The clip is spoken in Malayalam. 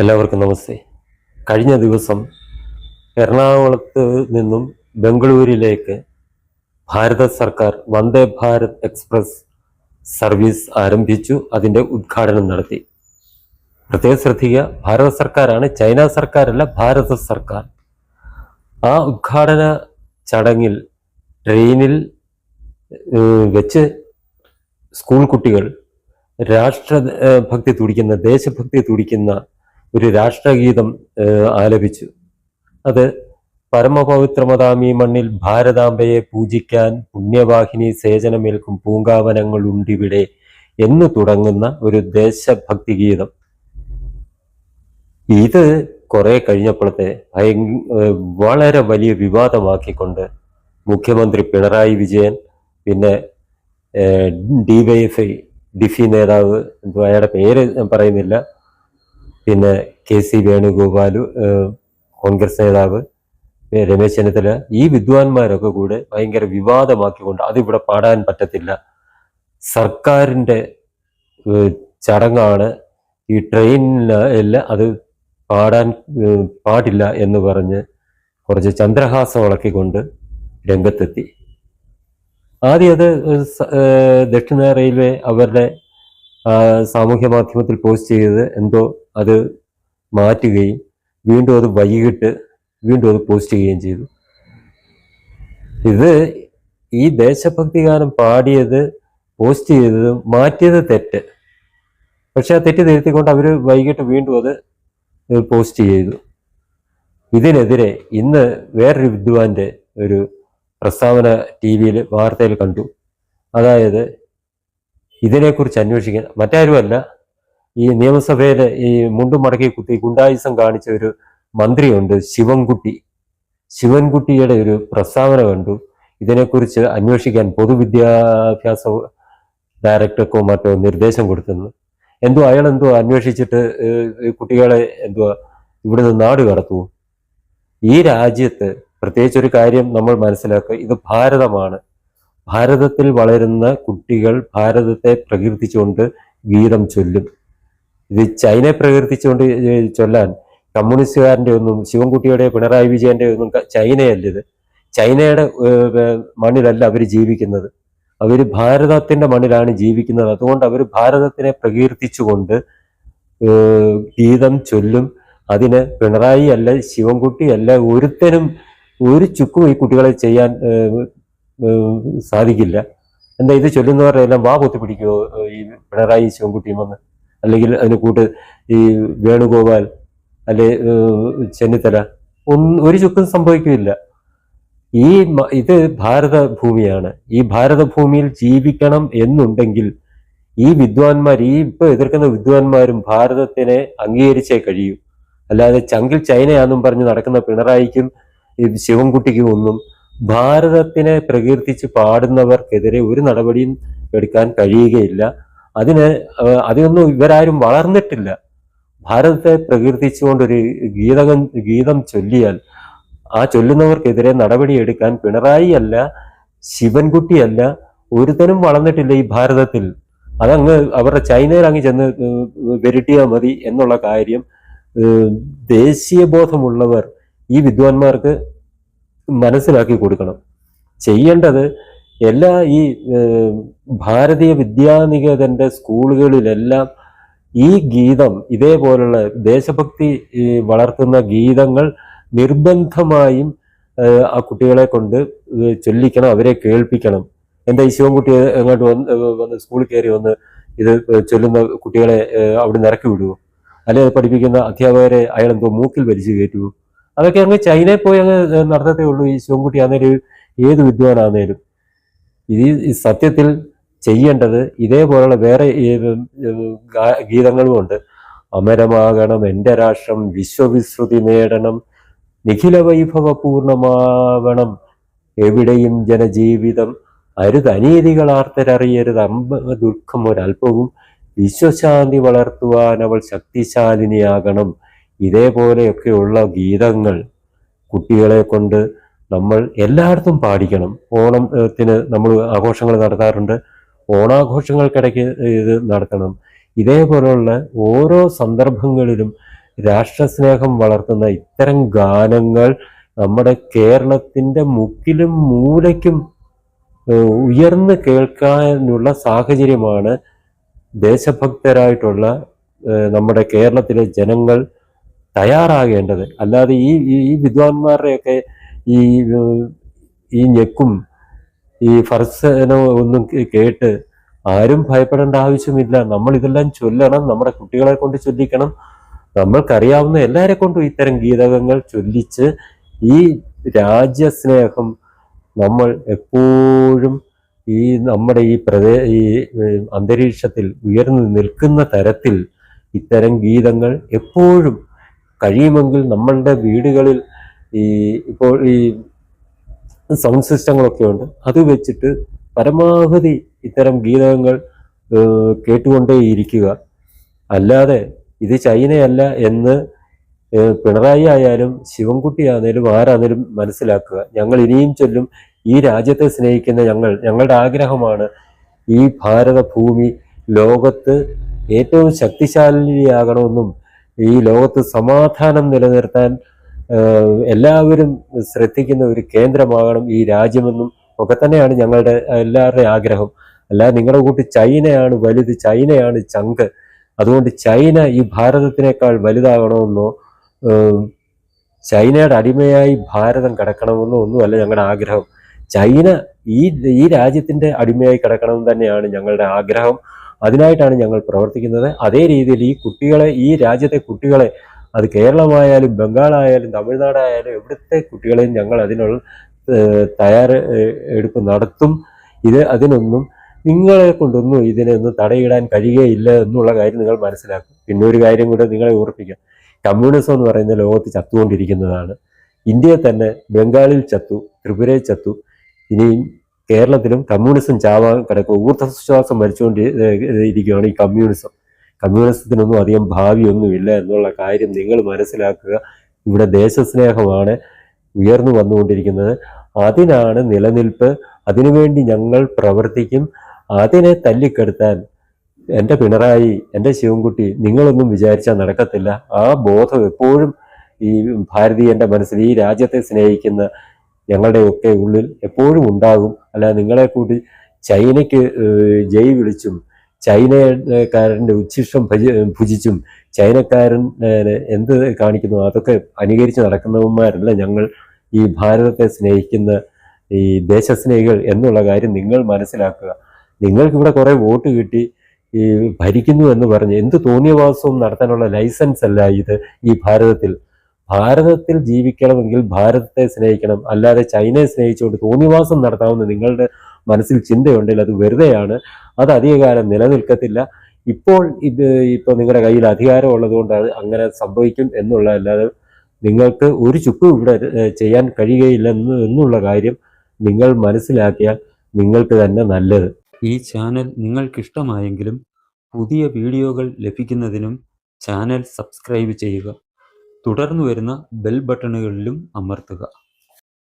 എല്ലാവർക്കും നമസ്തേ. കഴിഞ്ഞ ദിവസം എറണാകുളത്ത് നിന്നും ബംഗളൂരിലേക്ക് ഭാരത സർക്കാർ വന്ദേ ഭാരത് എക്സ്പ്രസ് സർവീസ് ആരംഭിച്ചു അതിന്റെ ഉദ്ഘാടനം നടത്തി. പ്രത്യേകം ശ്രദ്ധിക്കുക ഭാരത സർക്കാരാണ് ചൈന സർക്കാരല്ല ഭാരത സർക്കാർ. ആ ഉദ്ഘാടന ചടങ്ങിൽ ട്രെയിനിൽ വെച്ച് സ്കൂൾ കുട്ടികൾ രാഷ്ട്ര ഭക്തി തുടിക്കുന്ന ദേശഭക്തി തുടിക്കുന്ന ഒരു രാഷ്ട്രഗീതം ആലപിച്ചു. അത് പരമപവിത്രമതാമി മണ്ണിൽ ഭാരതാംബയെ പൂജിക്കാൻ പുണ്യവാഹിനി സേചനമേൽക്കും പൂങ്കാവനങ്ങൾ ഉണ്ടിവിടെ എന്ന് തുടങ്ങുന്ന ഒരു ദേശഭക്തി ഗീതം. ഇത് കുറെ കഴിഞ്ഞപ്പോഴത്തെ വളരെ വലിയ വിവാദമാക്കിക്കൊണ്ട് മുഖ്യമന്ത്രി പിണറായി വിജയൻ പിന്നെ ഡിവൈഎഫ്ഐ ഡിഫി നേതാവ് അയാളുടെ പേര് പറയുന്നില്ല പിന്നെ കെ സി വേണുഗോപാലു കോൺഗ്രസ് നേതാവ് രമേശ് ചെന്നിത്തല ഈ വിദ്വാൻമാരൊക്കെ കൂടെ ഭയങ്കര വിവാദമാക്കിക്കൊണ്ട് അതിവിടെ പാടാൻ പറ്റത്തില്ല. സർക്കാരിന്റെ ചടങ്ങാണ്. ഈ ട്രെയിനിൽ അത് പാടാൻ പാടില്ല എന്ന് പറഞ്ഞ് കുറച്ച് ചന്ദ്രഹാസം ഇളക്കിക്കൊണ്ട് രംഗത്തെത്തി. ആദ്യം അത് ദക്ഷിണ റെയിൽവേ അവരുടെ സാമൂഹ്യ മാധ്യമത്തിൽ പോസ്റ്റ് ചെയ്തത് എന്തോ അത് മാറ്റുകയും വീണ്ടും അത് വൈകിട്ട് വീണ്ടും അത് പോസ്റ്റ് ചെയ്യുകയും ചെയ്തു. ഇത് ഈ ദേശഭക്തി ഗാനം പാടിയത് പോസ്റ്റ് ചെയ്തത് മാറ്റിയത് തെറ്റ്. പക്ഷെ ആ തെറ്റ് തിരുത്തിക്കൊണ്ട് അവർ വൈകിട്ട് വീണ്ടും അത് പോസ്റ്റ് ചെയ്തു. ഇതിനെതിരെ ഇന്ന് വേറൊരു വിദ്വാന്റെ ഒരു പ്രസ്താവന ടി വിയിൽ വാർത്തയിൽ കണ്ടു. അതായത് ഇതിനെക്കുറിച്ച് അന്വേഷിക്കാൻ മറ്റാരുമല്ല ഈ നിയമസഭയിലെ ഈ മുണ്ടും മടക്കി കുത്തി ഗുണ്ടായുസം കാണിച്ച ഒരു മന്ത്രിയുണ്ട് ശിവൻകുട്ടി. ശിവൻകുട്ടിയുടെ ഒരു പ്രസ്താവന കണ്ടു. ഇതിനെക്കുറിച്ച് അന്വേഷിക്കാൻ പൊതുവിദ്യാഭ്യാസ ഡയറക്ടർക്കോ മറ്റോ നിർദ്ദേശം കൊടുത്തെന്ന് എന്തോ അയാൾ എന്തോ അന്വേഷിച്ചിട്ട് കുട്ടികളെ എന്തോ ഇവിടുന്ന് നാട് കടത്തു ഈ രാജ്യത്ത് പ്രത്യേകിച്ച് ഒരു കാര്യം നമ്മൾ മനസ്സിലാക്കുക ഇത് ഭാരതമാണ്. ഭാരതത്തിൽ വളരുന്ന കുട്ടികൾ ഭാരതത്തെ പ്രകീർത്തിച്ചുകൊണ്ട് ഗീതം ചൊല്ലും. ഇത് ചൈനയെ പ്രകീർത്തിച്ചുകൊണ്ട് ചൊല്ലാൻ കമ്മ്യൂണിസ്റ്റുകാരന്റെ ഒന്നും ശിവൻകുട്ടിയുടെ പിണറായി വിജയന്റെ ഒന്നും ക- ചൈനയല്ല ഇത്. ചൈനയുടെ മണ്ണിലല്ല അവർ ജീവിക്കുന്നത്. അവർ ഭാരതത്തിന്റെ മണ്ണിലാണ് ജീവിക്കുന്നത്. അതുകൊണ്ട് അവർ ഭാരതത്തിനെ പ്രകീർത്തിച്ചുകൊണ്ട് ഗീതം ചൊല്ലും. അതിന് പിണറായി അല്ല ശിവൻകുട്ടി അല്ല ഒരുത്തനും ഒരു ചുക്കും ഈ കുട്ടികളെ ചെയ്യാൻ സാധിക്കില്ല. എന്താ ഇത് ചൊല്ലുന്നവരുടെ എല്ലാം വാ പൊത്തിപ്പിടിക്കുമോ ഈ പിണറായി ശിവൻകുട്ടിയും വന്ന്? അല്ലെങ്കിൽ അതിന് കൂട്ട് ഈ വേണുഗോപാൽ അല്ലെ ചെന്നിത്തല ഒന്നും ഒരു ചുക്കും സംഭവിക്കില്ല. ഈ ഇത് ഭാരത ഭൂമിയാണ് ഈ ഭാരതഭൂമിയിൽ ജീവിക്കണം എന്നുണ്ടെങ്കിൽ ഈ വിദ്വാൻമാർ ഈ ഇപ്പൊ എതിർക്കുന്ന വിദ്വാൻമാരും ഭാരതത്തിനെ അംഗീകരിച്ചേ കഴിയൂ. അല്ലാതെ ചങ്കിൽ ചൈനയാന്നും പറഞ്ഞ് നടക്കുന്ന പിണറായിക്കും ശിവൻകുട്ടിക്കും ഒന്നും ഭാരതത്തിനെ പ്രകീർത്തിച്ച് പാടുന്നവർക്കെതിരെ ഒരു നടപടിയും എടുക്കാൻ കഴിയുകയില്ല. അതിന് അതിനൊന്നും ഇവരാരും വളർന്നിട്ടില്ല. ഭാരതത്തെ പ്രകീർത്തിച്ചുകൊണ്ടൊരു ഗീതകം ഗീതം ചൊല്ലിയാൽ ആ ചൊല്ലുന്നവർക്കെതിരെ നടപടിയെടുക്കാൻ പിണറായി അല്ല ശിവൻകുട്ടിയല്ല ഒരുത്തനും വളർന്നിട്ടില്ല ഈ ഭാരതത്തിൽ. അതങ്ങ് അവരുടെ ചൈനയിൽ അങ്ങ് ചെന്ന് വെരിട്ടിയാൽ മതി എന്നുള്ള കാര്യം ഏഹ്, ദേശീയ ബോധമുള്ളവർ ഈ വിദ്വാൻമാർക്ക് മനസ്സിലാക്കി കൊടുക്കണം. ചെയ്യേണ്ടത് എല്ലാ ഈ ഭാരതീയ വിദ്യാനികേതന്റെ സ്കൂളുകളിലെല്ലാം ഈ ഗീതം ഇതേപോലുള്ള ദേശഭക്തി വളർത്തുന്ന ഗീതങ്ങൾ നിർബന്ധമായും ആ കുട്ടികളെ കൊണ്ട് ചൊല്ലിക്കണം അവരെ കേൾപ്പിക്കണം. എന്താ ഈ ശിവൻകുട്ടി എങ്ങോട്ട് വന്ന് വന്ന് സ്കൂളിൽ കയറി വന്ന് ഇത് ചൊല്ലുന്ന കുട്ടികളെ അവിടെ അവിടെ ഇറക്കി വിടുവോ? അല്ലെങ്കിൽ പഠിപ്പിക്കുന്ന അധ്യാപകരെ അയാൾ എന്തോ മൂക്കിൽ വലിച്ചു കയറ്റുവോ? അതൊക്കെ അങ്ങ് ചൈനയിൽ പോയി അങ്ങ് നടത്തത്തേ ഉള്ളൂ ഈ ശിവൻകുട്ടി ആണെങ്കിലും ഏത് വിദ്വാനാന്നേലും. ഈ സത്യത്തിൽ ചെയ്യേണ്ടത് ഇതേപോലുള്ള വേറെ ഗീതങ്ങളുമുണ്ട്. അമരമാകണം എന്റെ രാഷ്ട്രം വിശ്വവിശ്രുതി നേടണം നിഖില വൈഭവ പൂർണമാവണം എവിടെയും ജനജീവിതം അരുത് അനീതികളാർത്തരറിയരുത് അമ്പ ദുഃഖം ഒരല്പവും വിശ്വശാന്തി വളർത്തുവാൻ അവൾ ശക്തിശാലിനിയാകണം. ഇതേപോലെയൊക്കെയുള്ള ഗീതങ്ങൾ കുട്ടികളെ കൊണ്ട് നമ്മൾ എല്ലായിടത്തും പാടിക്കണം. ഓണത്തിന് നമ്മൾ ആഘോഷങ്ങൾ നടത്താറുണ്ട്. ഓണാഘോഷങ്ങൾക്കിടയ്ക്ക് ഇത് നടത്തണം. ഇതേപോലുള്ള ഓരോ സന്ദർഭങ്ങളിലും രാഷ്ട്രസ്നേഹം വളർത്തുന്ന ഇത്തരം ഗാനങ്ങൾ നമ്മുടെ കേരളത്തിന്റെ മുക്കിലും മൂലയ്ക്കും ഉയർന്ന് കേൾക്കാനുള്ള സാഹചര്യമാണ് ദേശഭക്തരായിട്ടുള്ള നമ്മുടെ കേരളത്തിലെ ജനങ്ങൾ തയ്യാറാകേണ്ടത്. അല്ലാതെ ഈ ഈ വിദ്വാൻമാരുടെയൊക്കെ ഈ ഈ ഞെക്കും ഈ ഫർസനോ ഒന്നും കേട്ട് ആരും ഭയപ്പെടേണ്ട ആവശ്യമില്ല. നമ്മൾ ഇതെല്ലാം ചൊല്ലണം നമ്മുടെ കുട്ടികളെ കൊണ്ട് ചൊല്ലിക്കണം. നമ്മൾക്കറിയാവുന്ന എല്ലാരെ കൊണ്ടും ഇത്തരം ഗീതകങ്ങൾ ചൊല്ലിച്ച് ഈ രാജ്യസ്നേഹം നമ്മൾ എപ്പോഴും ഈ നമ്മുടെ ഈ പ്രദേ ഈ അന്തരീക്ഷത്തിൽ ഉയർന്നു നിൽക്കുന്ന തരത്തിൽ ഇത്തരം ഗീതങ്ങൾ എപ്പോഴും കഴിയുമെങ്കിൽ നമ്മളുടെ വീടുകളിൽ ഈ ഇപ്പോൾ ഈ സൗണ്ട് സിസ്റ്റങ്ങളൊക്കെ ഉണ്ട്. അത് വെച്ചിട്ട് പരമാവധി ഇത്തരം ഗീതകങ്ങൾ ഏഹ്, കേട്ടുകൊണ്ടേയിരിക്കുക. അല്ലാതെ ഇത് ചൈനയല്ല എന്ന് പിണറായി ആയാലും ശിവൻകുട്ടി ആണേലും ആരാണേലും മനസ്സിലാക്കുക. ഞങ്ങൾ ഇനിയും ചൊല്ലും ഈ രാജ്യത്തെ സ്നേഹിക്കുന്ന ഞങ്ങൾ ഞങ്ങളുടെ ആഗ്രഹമാണ് ഈ ഭാരത ഭൂമി ലോകത്ത് ഏറ്റവും ശക്തിശാലിയാകണമെന്നും ഈ ലോകത്ത് സമാധാനം നിലനിർത്താൻ എല്ലാവരും ശ്രദ്ധിക്കുന്ന ഒരു കേന്ദ്രമാകണം ഈ രാജ്യമെന്നും ഒക്കെ തന്നെയാണ് ഞങ്ങളുടെ എല്ലാവരുടെയും ആഗ്രഹം. അല്ലാതെ നിങ്ങളുടെ കൂട്ടി ചൈനയാണ് വലുത് ചൈനയാണ് ചങ്ക്. അതുകൊണ്ട് ചൈന ഈ ഭാരതത്തിനേക്കാൾ വലുതാകണമെന്നോ ചൈനയുടെ അടിമയായി ഭാരതം കിടക്കണമെന്നോ ഒന്നുമല്ല ഞങ്ങളുടെ ആഗ്രഹം. ചൈന ഈ ഈ രാജ്യത്തിന്റെ അടിമയായി കിടക്കണമെന്ന് തന്നെയാണ് ഞങ്ങളുടെ ആഗ്രഹം. അതിനായിട്ടാണ് ഞങ്ങൾ പ്രവർത്തിക്കുന്നത്. അതേ രീതിയിൽ ഈ കുട്ടികളെ ഈ രാജ്യത്തെ കുട്ടികളെ അത് കേരളമായാലും ബംഗാളായാലും തമിഴ്നാടായാലും എവിടുത്തെ കുട്ടികളെയും ഞങ്ങൾ അതിനുള്ള തയ്യാറ് എടുപ്പ് നടത്തും. ഇത് അതിനൊന്നും നിങ്ങളെ കൊണ്ടൊന്നും ഇതിനൊന്നും തടയിടാൻ കഴിയുകയില്ല എന്നുള്ള കാര്യം നിങ്ങൾ മനസ്സിലാക്കും. പിന്നെ ഒരു കാര്യം കൂടെ നിങ്ങളെ ഓർപ്പിക്കാം. കമ്മ്യൂണിസം എന്ന് പറയുന്ന ലോകത്ത് ചത്തുകൊണ്ടിരിക്കുന്നതാണ്. ഇന്ത്യയിൽ തന്നെ ബംഗാളിൽ ചത്തു ത്രിപുരയിൽ ചത്തു ഇനിയും കേരളത്തിലും കമ്മ്യൂണിസം ചാവാൻ കിടക്കും. ഊർജശ്വാസം മരിച്ചുകൊണ്ട് ഇരിക്കുകയാണ് ഈ കമ്മ്യൂണിസം. കമ്മ്യൂണിസത്തിനൊന്നും അധികം ഭാവിയൊന്നുമില്ല എന്നുള്ള കാര്യം നിങ്ങൾ മനസ്സിലാക്കുക. ഇവിടെ ദേശസ്നേഹമാണ് ഉയർന്നു വന്നുകൊണ്ടിരിക്കുന്നത്. അതിനാണ് നിലനിൽപ്പ്. അതിനുവേണ്ടി ഞങ്ങൾ പ്രവർത്തിക്കും. അതിനെ തല്ലിക്കെടുത്താൻ എന്റെ പിണറായി എന്റെ ശിവൻകുട്ടി നിങ്ങളൊന്നും വിചാരിച്ചാൽ നടക്കത്തില്ല. ആ ബോധം എപ്പോഴും ഈ ഭാരതീയന്റെ മനസ്സിൽ ഈ രാജ്യത്തെ സ്നേഹിക്കുന്ന ഞങ്ങളുടെയൊക്കെ ഉള്ളിൽ എപ്പോഴും ഉണ്ടാകും. അല്ലാതെ നിങ്ങളെ കൂടി ചൈനയ്ക്ക് ജയ് വിളിച്ചും ചൈനക്കാരന്റെ ഉച്ഛിഷ്ടം ഭജി ഭുജിച്ചും ചൈനക്കാരൻ എന്ത് കാണിക്കുന്നു? അതൊക്കെ അനുകരിച്ച് നടക്കുന്നവന്മാരല്ല ഞങ്ങൾ ഈ ഭാരതത്തെ സ്നേഹിക്കുന്ന ഈ ദേശസ്നേഹികൾ എന്നുള്ള കാര്യം നിങ്ങൾ മനസ്സിലാക്കുക. നിങ്ങൾക്കിവിടെ കുറെ വോട്ട് കിട്ടി ഈ ഭരിക്കുന്നു എന്ന് പറഞ്ഞ്. എന്ത് തോന്നിയവാസവും നടത്താനുള്ള ലൈസൻസ് അല്ല ഇത് ഈ ഭാരതത്തിൽ. ഭാരതത്തിൽ ജീവിക്കണമെങ്കിൽ ഭാരതത്തെ സ്നേഹിക്കണം. അല്ലാതെ ചൈനയെ സ്നേഹിച്ചുകൊണ്ട് തോന്നിവാസം നടത്താവുന്ന നിങ്ങളുടെ മനസ്സിൽ ചിന്തയുണ്ടെങ്കിൽ അത് വെറുതെയാണ്. അത് അധികകാലം നിലനിൽക്കത്തില്ല. ഇപ്പോൾ ഇത് ഇപ്പോൾ നിങ്ങളുടെ കയ്യിൽ അധികാരം ഉള്ളതുകൊണ്ട് അത് അങ്ങനെ സംഭവിക്കും എന്നുള്ളതല്ലാതെ നിങ്ങൾക്ക് ഒരു ചുക്കും ഇവിടെ ചെയ്യാൻ കഴിയുകയില്ലെന്ന് എന്നുള്ള കാര്യം നിങ്ങൾ മനസ്സിലാക്കിയാൽ നിങ്ങൾക്ക് തന്നെ നല്ലത്. ഈ ചാനൽ നിങ്ങൾക്കിഷ്ടമായെങ്കിലും പുതിയ വീഡിയോകൾ ലഭിക്കുന്നതിനും ചാനൽ സബ്സ്ക്രൈബ് ചെയ്യുക. തുടർന്ന് വരുന്ന ബെൽ ബട്ടണുകളിലും അമർത്തുക.